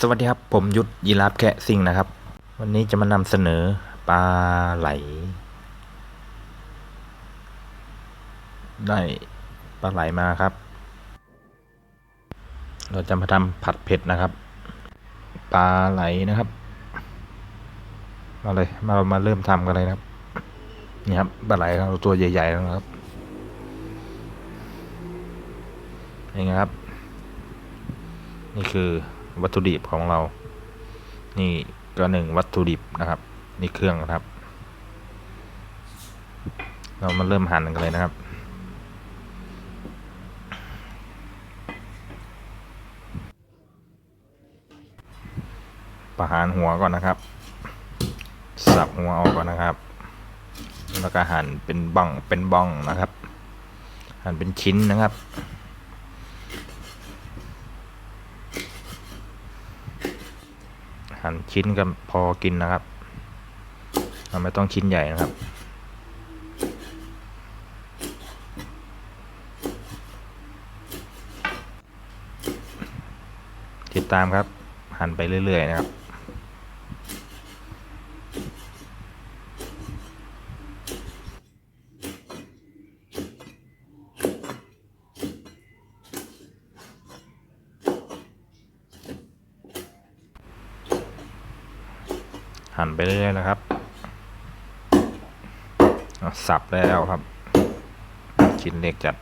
สวัสดีครับ ผมยุทธยีราฟแคะซิงนะครับ วันนี้จะมานำเสนอปลาไหล ได้ปลาไหลมาครับ เราจะมาทำผัดเผ็ดนะครับ ปลาไหลนะครับ มาเลยมาเรามาเริ่มทำกันเลยนะครับ นี่ครับปลาไหลเราตัวใหญ่ๆนะครับนี่ไงครับ นี่คือ วัตถุดิบของเรา นี่ก็หนึ่งวัตถุดิบนะครับ นี่เครื่องนะครับ เรามาเริ่มหั่นกันเลยนะครับประหารหัวก่อนนะครับ สับหัวออกก่อนนะครับ แล้วก็หั่นเป็นบ้องเป็นบ้องนะครับ หั่นเป็นชิ้นนะครับ หั่นชิ้นกันพอกินนะครับเราไม่ต้องชิ้นใหญ่นะครับ ติดตามครับ หั่นไปเรื่อยๆนะครับ หั่นไปเรื่อยๆนะครับสับแล้วครับ ชิ้นเล็กจัด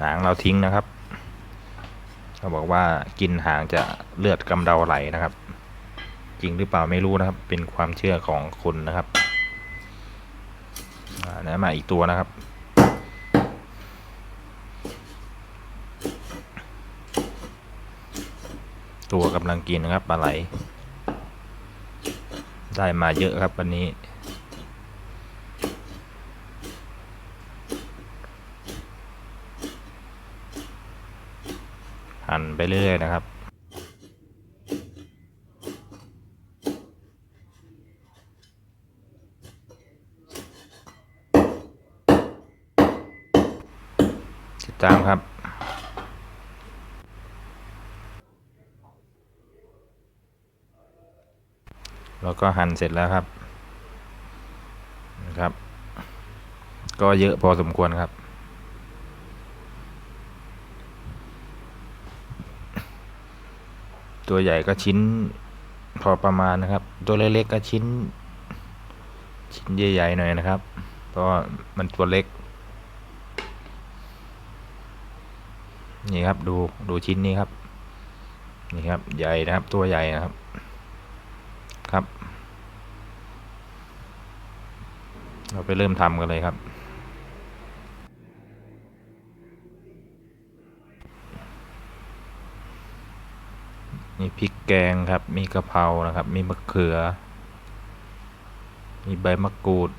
หางเราทิ้งนะครับเขาบอกว่ากินหางจะเลือดกำเดาไหลนะครับ จริงหรือเปล่าไม่รู้นะครับ เป็นความเชื่อของคนนะครับนี่มาอีกตัวนะครับ ตัวกำลังกินนะครับปลาไหล ได้มาเยอะครับวันนี้ หั่นไปเรื่อยๆนะครับ ติดตามครับ แล้วก็หั่นเสร็จแล้วครับนะครับ ก็เยอะพอสมควรครับ ตัวใหญ่ก็ชิ้นพอประมาณนะครับ ตัวเล็กๆก็ชิ้น ชิ้นใหญ่ๆหน่อยนะครับ เพราะมันตัวเล็ก นี่ครับดูดูชิ้นนี้ครับ นี่ครับใหญ่นะครับตัวใหญ่นะครับ ครับ เราไปเริ่มทำกันเลยครับ มีพริกแกงครับ มีกะเพรานะครับ มีมะเขือ มีใบมะกรูด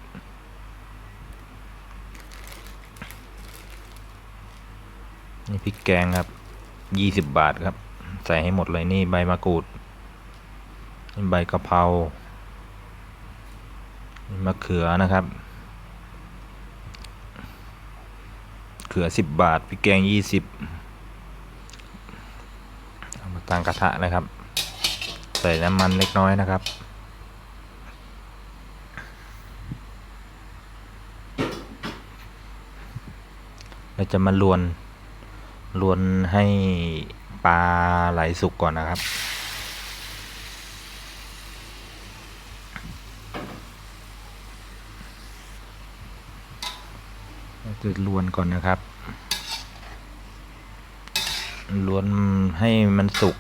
นี่พริกแกงครับยี่สิบบาทครับ ใส่ให้หมดเลยนี่ใบมะกรูด นี่ใบกะเพรานี่มะเขือนะครับ เขือสิบบาทพริกแกงยี่สิบเอามาตั้งกระทะนะครับ ใส่น้ำมันเล็กน้อยนะครับเราจะมาลวนลวนให้ปลาไหลสุกก่อนนะครับ เรา จะลวนก่อนนะครับลวนให้มันสุก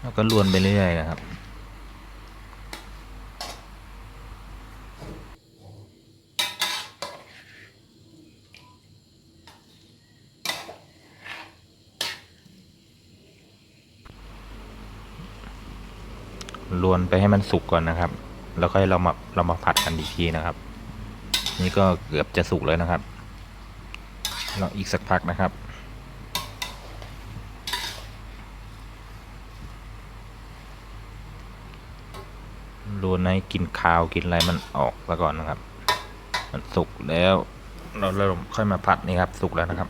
แล้วก็ลวนไปเรื่อยๆนะครับ ลวนไปให้มันสุกก่อนนะครับ แล้วค่อยเรามาเรามาผัดกันอีกทีนะครับ นี่ก็เกือบจะสุกแล้วนะครับเราอีกสักพักนะครับลวนให้กินคาวกินอะไรมันออกแล้วก่อนนะครับ มันสุกแล้ว เราเริ่มค่อยมาผัดนี่ครับ สุกแล้วนะครับ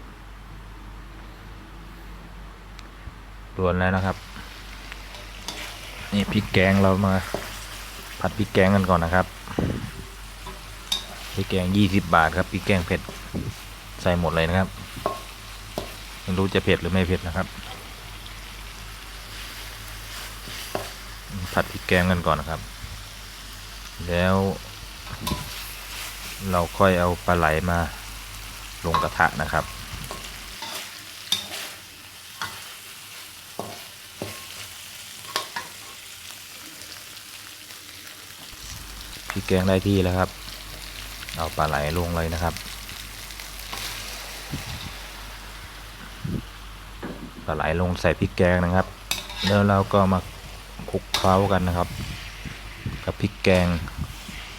รวนแล้วนะครับ นี่พริกแกงเรามา ผัดพริกแกงกันก่อนนะครับพริกแกงยี่สิบบาทครับพริกแกงเผ็ดใส่หมดเลยนะครับไม่รู้จะเผ็ดหรือไม่เผ็ดนะครับ ผัดพริกแกงกันก่อนนะครับ แล้ว เราค่อยเอาปลาไหลมาลงกระทะนะครับ พริก แกงได้ที่แล้วครับ เอาปลาไหลลงเลยนะครับปลาไหลลงใส่พริกแกงนะครับ แล้วเราก็มาคลุกเคล้ากันนะครับ กับพริกแกง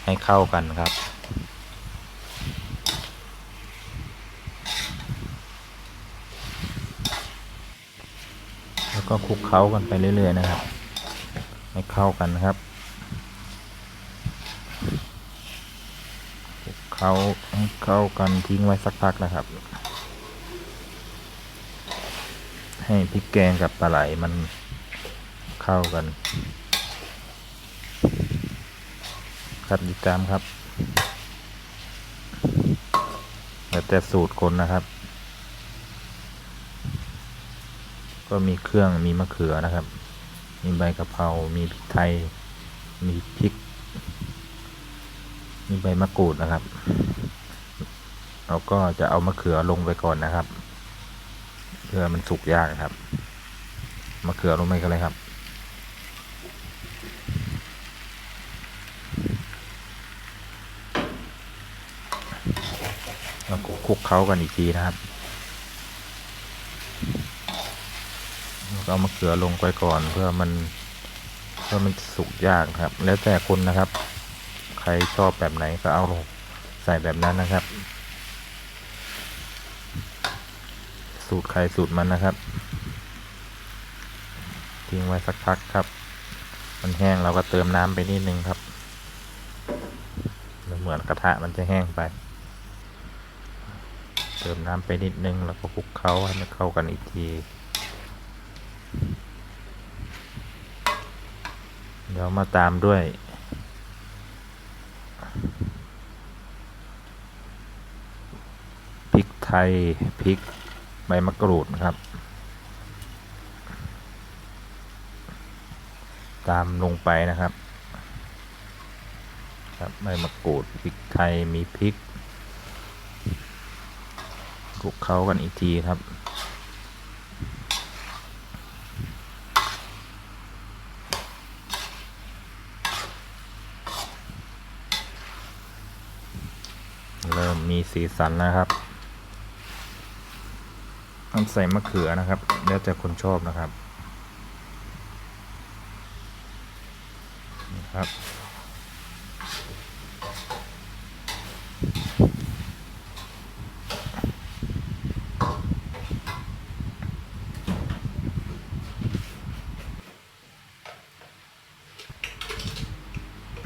ให้เข้ากันครับ แล้วก็คลุกเคล้ากันไปเรื่อยๆนะครับ ให้เข้ากันนะครับ คลุก เคล้าเข้ากันทิ้งไว้สักพักนะครับ ให้พริกแกงกับปลาไหลมันเข้ากัน ครับติดตามครับแล้วแต่สูตรคนนะครับ ก็มีเครื่องมีมะเขือนะครับ มีใบกะเพรา มีพริกไทย มีพริก มีใบมะกรูดนะครับ เราก็จะเอามะเขือลงไปก่อนนะครับ เพื่อมันสุกยากครับ มะเขือลงไปกันเลยครับแล้วก็คลุกเคล้ากันอีกทีนะครับแล้วก็เอามะเขือลงไปก่อนเพื่อมันเพื่อมันสุกยากครับ แล้วแต่คนนะครับ ครชอบแบบไหนก็เอาลงใส่แบบนั้นนะครับ สูตรใครสูตรมันนะครับ ทิ้งไว้สักพักครับ มันแห้งเราก็เติมน้ำไปนิดนึงครับเหมือนกระทะมันจะแห้งไป เติมน้ำไปนิดนึงแล้วก็คลุกเคล้าให้มันเข้ากันอีกทีเดี๋ยวมาตามด้วย พริก ไทยพริกใบมะกรูดนะครับ ตามลงไปนะครับ ครับใบมะกรูดพริกไทยมีพริกคลุกเคล้ากันอีกทีครับเริ่มมีสีสันนะครับ ใส่มะเขือนะครับ แล้วแต่คนชอบนะครับนี่ครับ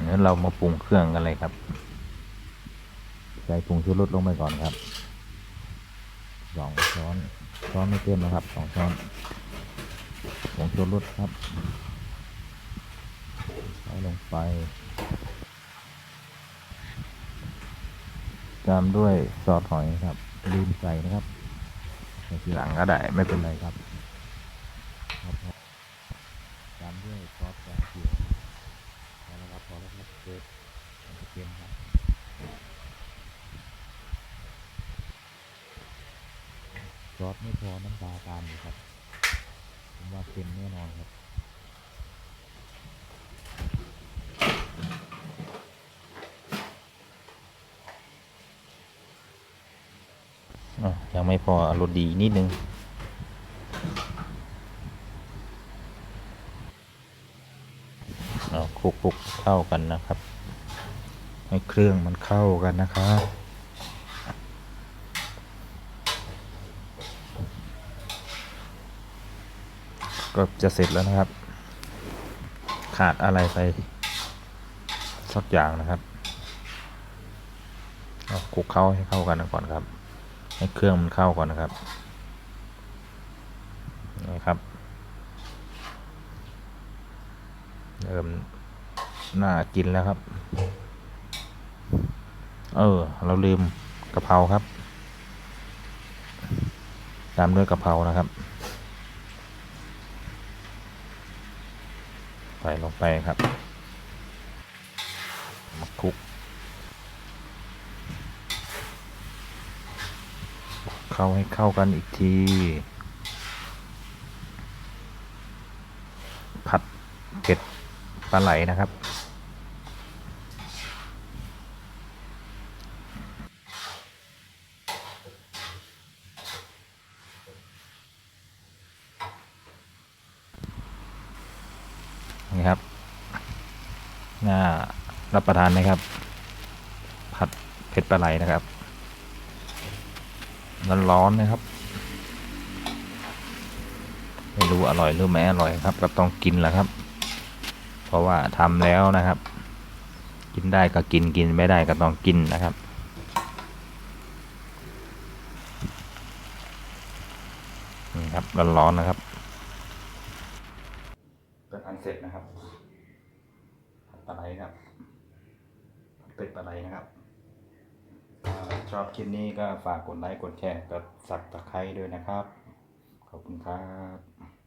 งั้นเรามาปรุงเครื่องกันเลยครับ ใส่ผงชูรสลงไปก่อนครับ สองช้อนช้อนไม่เต็มนะครับสองช้อนผงชูรสครับใส่ลงไป ตามด้วยซอสหอยครับลืมใส่นะครับใส่ทีหลังก็ได้ไม่เป็นไรครับตามด้วยซอสแกงเขียวพอแล้วครับพอแล้วครับเกิดมันจะเค็มครับ ซอสไม่พอน้ำปลาตามอยู่ครับ ผมว่าเค็มแน่นอนครับอะยังไม่พอรสดีนิดนึง เอาคลุกคลุกๆเข้ากันนะครับ ให้เครื่องมันเข้ากันนะครับ ก็จะเสร็จแล้วนะครับ ขาดอะไรไปสักอย่างนะครับเอาคลุกเข้าให้เข้ากันก่อนครับ ให้เครื่องมันเข้าก่อนนะครับนี่ครับเริ่มน่ากินแล้วครับ เออ เราลืมกะเพราครับ ตามด้วยกะเพรานะครับ ใส่ลงไปครับมาคลุกเข้าให้เข้ากันอีกที ผัดเผ็ดปลาไหลนะครับ น่ารับประทานไหมครับ ผัดเผ็ดปลาไหลนะครับร้อนๆนะครับไม่รู้อร่อยหรือไม่อร่อยครับ ก็ต้องกินแหละครับ เพราะว่าทำแล้วนะครับ กินได้ก็กินกินไม่ได้ก็ต้องกินนะครับนี่ครับร้อนๆนะครับเป็นอันเสร็จนะครับ ปลาไหลครับเป็ดปลาไหลนะครับชอบคลิปนี้ก็ฝากกดไลค์กดแชร์กับสับตะไคร้ด้วยนะครับ ขอบคุณครับ